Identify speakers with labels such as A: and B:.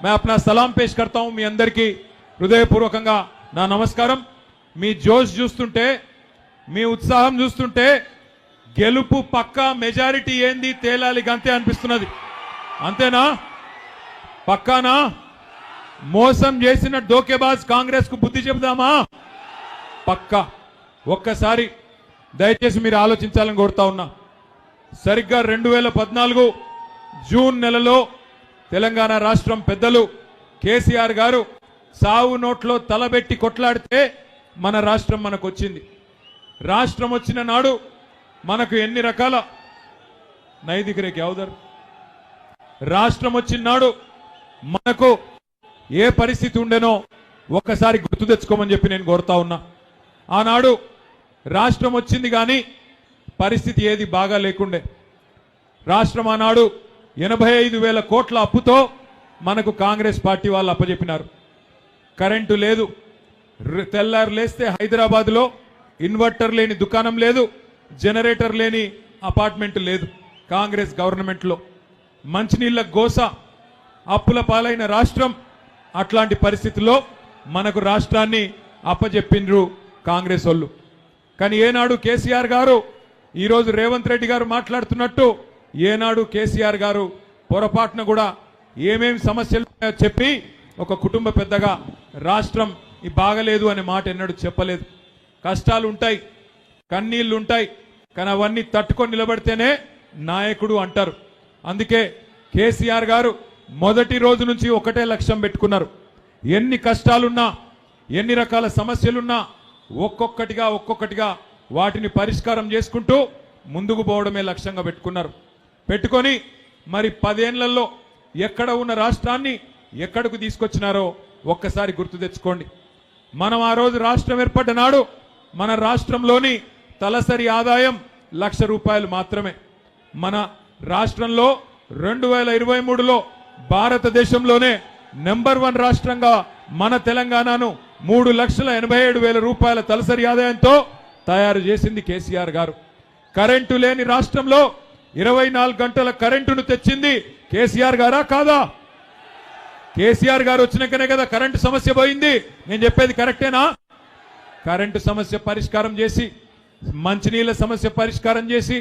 A: मैं अपना सलाम पेश करता हूं మీ అందరికీ హృదయపూర్వకంగా నా నమస్కారం మీ జోష్ చూస్తుంటే మీ ఉత్సాహం చూస్తుంటే గెలుపు పక్కా మెజారిటీ ఏంది తేలాలి గంతే అనిపిస్తున్నది అంతేనా పక్కానా మోసం చేసిన డోకేబాజ్ కాంగ్రెస్ కు బుద్ధి చెబుదామా పక్కా ఒక్కసారి దయచేసి మీరు ఆలోచించాలని కోరుతా ఉన్నా సరిగ్గా రెండు వేల పద్నాలుగు జూన్ నెలలో తెలంగాణ రాష్ట్రం పెద్దలు కేసీఆర్ గారు సావు నోట్లో తలబెట్టి కొట్లాడితే మన రాష్ట్రం మనకు వచ్చింది. రాష్ట్రం వచ్చిన నాడు మనకు ఎన్ని రకాల నైదికరే అవుదరు రాష్ట్రం వచ్చిన నాడు మనకు ఏ పరిస్థితి ఉండేనో ఒక్కసారి గుర్తు తెచ్చుకోమని చెప్పి నేను కోరుతా ఉన్నా. ఆనాడు రాష్ట్రం వచ్చింది కానీ పరిస్థితి ఏది బాగా లేకుండే. రాష్ట్రం ఆనాడు ఎనభై ఐదు వేల కోట్ల అప్పుతో మనకు కాంగ్రెస్ పార్టీ వాళ్ళు అప్పజెప్పినారు. కరెంటు లేదు తెల్లారు లేస్తే హైదరాబాద్లో ఇన్వర్టర్ లేని దుకాణం లేదు జనరేటర్ లేని అపార్ట్మెంట్ లేదు కాంగ్రెస్ గవర్నమెంట్లో. మంచినీళ్ళ గోస అప్పుల పాలైన రాష్ట్రం అట్లాంటి పరిస్థితుల్లో మనకు రాష్ట్రాన్ని అప్పజెప్పిండ్రు కాంగ్రెస్ వాళ్ళు. కానీ ఏనాడు కేసీఆర్ గారు ఈరోజు రేవంత్ రెడ్డి గారు మాట్లాడుతున్నట్టు ఏనాడు కేసీఆర్ గారు పొరపాటున కూడా ఏమేం సమస్యలు ఉన్నాయో చెప్పి ఒక కుటుంబ పెద్దగా రాష్ట్రం ఈ బాగలేదు అనే మాట ఎన్నడూ చెప్పలేదు. కష్టాలు ఉంటాయి కన్నీళ్ళు ఉంటాయి కానీ అవన్నీ తట్టుకొని నిలబడితేనే నాయకుడు అంటారు. అందుకే కేసీఆర్ గారు మొదటి రోజు నుంచి ఒకటే లక్ష్యం పెట్టుకున్నారు. ఎన్ని కష్టాలున్నా ఎన్ని రకాల సమస్యలున్నా ఒక్కొక్కటిగా ఒక్కొక్కటిగా వాటిని పరిష్కారం చేసుకుంటూ ముందుకు పోవడమే లక్ష్యంగా పెట్టుకున్నారు. పెట్టుకొని మరి పదేళ్ళలో ఎక్కడ ఉన్న రాష్ట్రాన్ని ఎక్కడకు తీసుకొచ్చినారో ఒక్కసారి గుర్తు తెచ్చుకోండి. మనం ఆ రోజు రాష్ట్రం ఏర్పడ్డ నాడు మన రాష్ట్రంలోని తలసరి ఆదాయం లక్ష రూపాయలు మాత్రమే. మన రాష్ట్రంలో రెండు వేల ఇరవై మూడులో భారతదేశంలోనే నెంబర్ వన్ రాష్ట్రంగా మన తెలంగాణను మూడు లక్షల ఎనభై ఏడు వేల రూపాయల తలసరి ఆదాయంతో తయారు చేసింది కేసీఆర్ గారు. కరెంటు లేని రాష్ట్రంలో ఇరవై నాలుగు గంటల కరెంటును తెచ్చింది కేసీఆర్ గారా కాదా? కేసీఆర్ గారు వచ్చినాకనే కదా కరెంటు సమస్య పోయింది. నేను చెప్పేది కరెక్టేనా? కరెంటు సమస్య పరిష్కారం చేసి మంచినీళ్ళ సమస్య పరిష్కారం చేసి